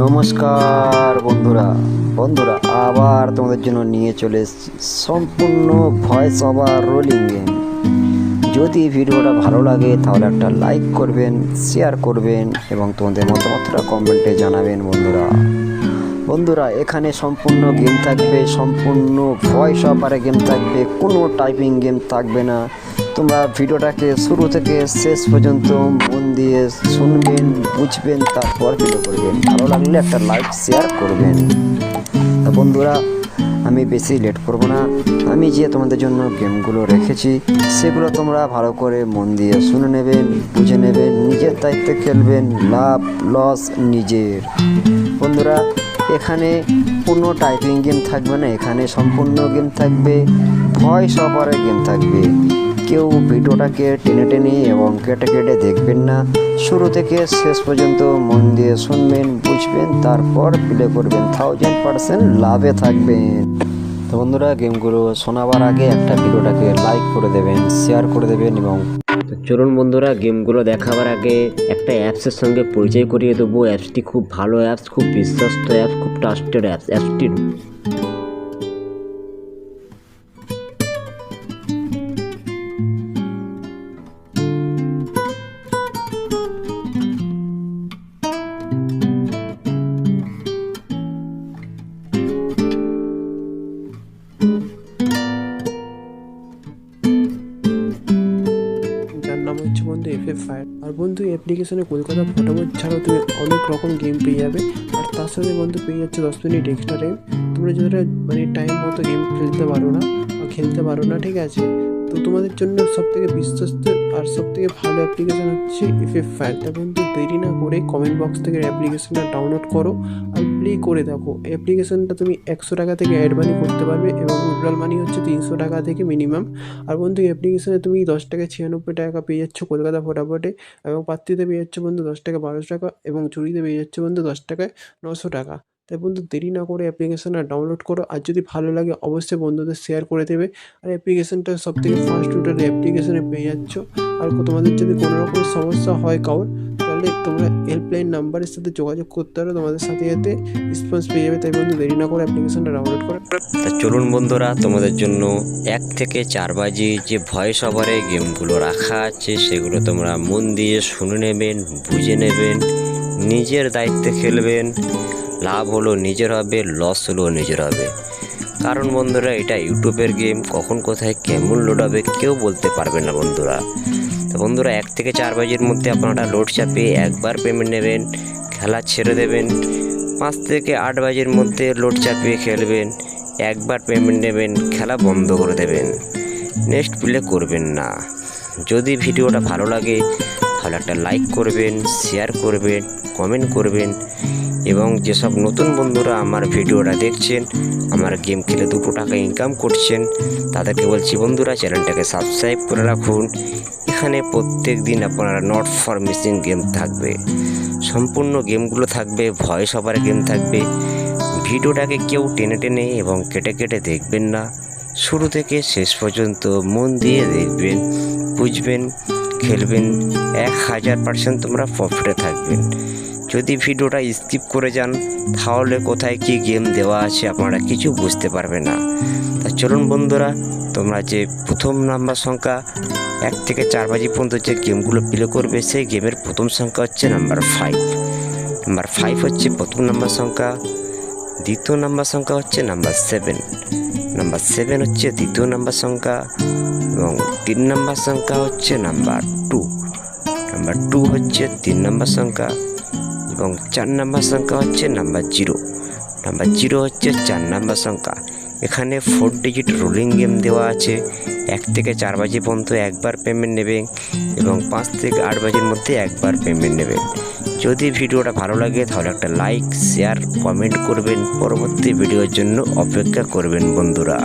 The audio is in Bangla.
নমস্কার, বন্ধুরা। বন্ধুরা, আবার তোমাদের জন্য নিয়ে চলে সম্পূর্ণ ভয়েস ওভার রোলিং গেম যদি ভিডিওটা ভালো লাগে, তাহলে একটা লাইক করবেন শেয়ার করবেন এবং তোমাদের মতামতটা কমেন্টে জানাবেন, বন্ধুরা। বন্ধুরা, এখানে সম্পূর্ণ গেম থাকবে, সম্পূর্ণ ভয়েস ওভারে গেম থাকবে, কোনো টাইপিং গেম থাকবে না। তোমরা ভিডিওটাকে শুরু থেকে শেষ পর্যন্ত মন দিয়ে শুনবেন, বুঝবেন, তারপর ভিডিও করবেন। ভালো লাগলে একটা লাইক শেয়ার করবেন। তা বন্ধুরা, আমি বেশি লেট করব না। আমি যে তোমাদের জন্য গেমগুলো রেখেছি, সেগুলো তোমরা ভালো করে মন দিয়ে শুনে নেবেন, বুঝে নেবেন, নিজের দায়িত্বে খেলবেন, লাভ লস নিজের। বন্ধুরা, এখানে কোনো টাইপিং গেম থাকবে না, এখানে সম্পূর্ণ গেম থাকবে, ভয়েস ওভারের গেম থাকবে। কেউ ভিডিওটাকে টেনে টেনে এবং কেটে কেটে দেখবেন না। শুরু থেকে শেষ পর্যন্ত মন দিয়ে শুনবেন, বুঝবেন, তারপর প্লে করবেন। থাউজেন্ড পার্সেন্ট লাভে থাকবেন। তো বন্ধুরা, গেমগুলো শোনাবার আগে একটা ভিডিওটাকে লাইক করে দেবেন শেয়ার করে দেবেন এবং চলুন বন্ধুরা, গেমগুলো দেখাবার আগে একটা অ্যাপসের সঙ্গে পরিচয় করিয়ে দেবো। অ্যাপসটি খুব ভালো অ্যাপস, খুব বিশ্বস্ত অ্যাপস, খুব ট্রাস্টেড অ্যাপস, অ্যাপসটির নাম হচ্ছে বন্ধু এফ এফ ফায়ার আর বন্ধু অ্যাপ্লিকেশনে কলকাতা ফটোবোর্ড ছাড়াও তুমি অনেক রকম গেম পেয়ে যাবে। আর তার সাথে বন্ধু পেয়ে যাচ্ছে দশ মিনিট এক্সট্রা টাইম তোমরা যারা মানে টাইম মতো গেম খেলতে পারো না বা খেলতে পারো না, ঠিক আছে? তো তোমাদের জন্য সব থেকে বিশ্বস্ত আর সব থেকে ভালো অ্যাপ্লিকেশন হচ্ছে এফ এফ ফায়ার তা বন্ধু, দেরি না করে কমেন্ট বক্স থেকে অ্যাপ্লিকেশনটা ডাউনলোড করো। আর প্লে করে দেখো। অ্যাপ্লিকেশনটা তুমি একশো টাকা থেকে অ্যাড মানি করতে পারবে এবং উইড্রল মানি হচ্ছে তিনশো টাকা থেকে মিনিমাম আর বন্ধু অ্যাপ্লিকেশনে তুমি দশ টাকা ছিয়ানব্বই টাকা পেয়ে যাচ্ছ কলকাতা ফটাফটে। এবং পাত্রিতে পেয়ে যাচ্ছ বন্ধু দশ টাকা বারোশো টাকা এবং চুরিতে পেয়ে যাচ্ছে বন্ধু দশ টাকায় নশো টাকা। তাই বন্ধু, দেরি না করে অ্যাপ্লিকেশনটা ডাউনলোড করো। আর যদি ভালো লাগে, অবশ্যই বন্ধুদের শেয়ার করে দেবে। আর অ্যাপ্লিকেশনটা সব থেকে ফার্স্ট রুটের অ্যাপ্লিকেশনে পেয়ে যাচ্ছ। আর তোমাদের যদি কোনো রকম সমস্যা হয়, কারোর তাহলে তোমরা হেল্পলাইন নাম্বারের সাথে যোগাযোগ করতে পারো, তোমাদের সাথে যাতে রেসপন্স পেয়ে যাবে। তাই বন্ধু, দেরি না করে অ্যাপ্লিকেশনটা ডাউনলোড করো চলুন বন্ধুরা, তোমাদের জন্য এক থেকে চার বাজি যে ভয়েস ওভারে গেমগুলো রাখা আছে, সেগুলো তোমরা মন দিয়ে শুনে নেবেন, বুঝে নেবেন, নিজের দায়িত্বে খেলবেন। লাভ হলো নিজের হবে লস হলো নিজের হবে। কারণ বন্ধুরা, এটা ইউটিউবের গেম, কখন কোথায় কেমন লোড হবে কেউ বলতে পারবে না বন্ধুরা। তো বন্ধুরা, এক থেকে চার বাজির মধ্যে আপনারা লোড চাপিয়ে একবার পেমেন্ট নেবেন, খেলা ছেড়ে দেবেন, পাঁচ থেকে আট বাজির মধ্যে লোড চাপিয়ে খেলবেন, একবার পেমেন্ট নেবেন, খেলা বন্ধ করে দেবেন। নেক্সট প্লে করবেন না। যদি ভিডিওটা ভালো লাগে তাহলে একটা লাইক করবেন শেয়ার করবেন কমেন্ট করবেন এবং যেসব নতুন বন্ধুরা আমার ভিডিওটা দেখছেন, আমার গেম খেলে দুটো টাকা ইনকাম করছেন, তাদেরকে বলছি, বন্ধুরা চ্যানেলটাকে সাবস্ক্রাইব করে রাখুন। এখানে প্রত্যেক দিন আপনারা নট ফর মিসিং গেম থাকবে। সম্পূর্ণ গেমগুলো থাকবে ভয়েস ওভার গেম থাকবে। ভিডিওটাকে কেউ টেনে টেনে এবং কেটে কেটে দেখবেন না। শুরু থেকে শেষ পর্যন্ত মন দিয়ে দেখবেন, বুঝবেন খেলবেন, এক হাজার পার্সেন্ট তোমরা প্রফিটে থাকবেন। যদি ভিডিওটা স্কিপ করে যান, তাহলে কোথায় কি গেম দেওয়া আছে আপনারা কিছু বুঝতে পারবে না। তা চলুন বন্ধুরা, তোমরা যে প্রথম নাম্বার সংখ্যা, এক থেকে চার বাজি পর্যন্ত যে গেমগুলো প্লে করবে, সেই গেমের প্রথম সংখ্যা হচ্ছে নাম্বার ফাইভ নাম্বার ফাইভ হচ্ছে প্রথম নাম্বার সংখ্যা। দ্বিতীয় নাম্বার সংখ্যা হচ্ছে নাম্বার সেভেন নাম্বার সেভেন হচ্ছে দ্বিতীয় নাম্বার সংখ্যা এবং তিন নাম্বার সংখ্যা হচ্ছে নাম্বার টু নাম্বার টু হচ্ছে তিন নাম্বার সংখ্যা এবং চার নাম্বার সংখ্যা হচ্ছে নাম্বার জিরো নাম্বার জিরো হচ্ছে চার নাম্বার সংখ্যা। এখানে ফোর ডিজিট রোলিং গেম দেওয়া আছে। এক থেকে চার বাজে পর্যন্ত একবার পেমেন্ট নেবেন এবং পাঁচ থেকে আট বাজির মধ্যে একবার পেমেন্ট নেবেন যদি ভিডিওটা ভালো লাগে তাহলে একটা লাইক শেয়ার কমেন্ট করবেন। পরবর্তী ভিডিওর জন্য অপেক্ষা করবেন বন্ধুরা।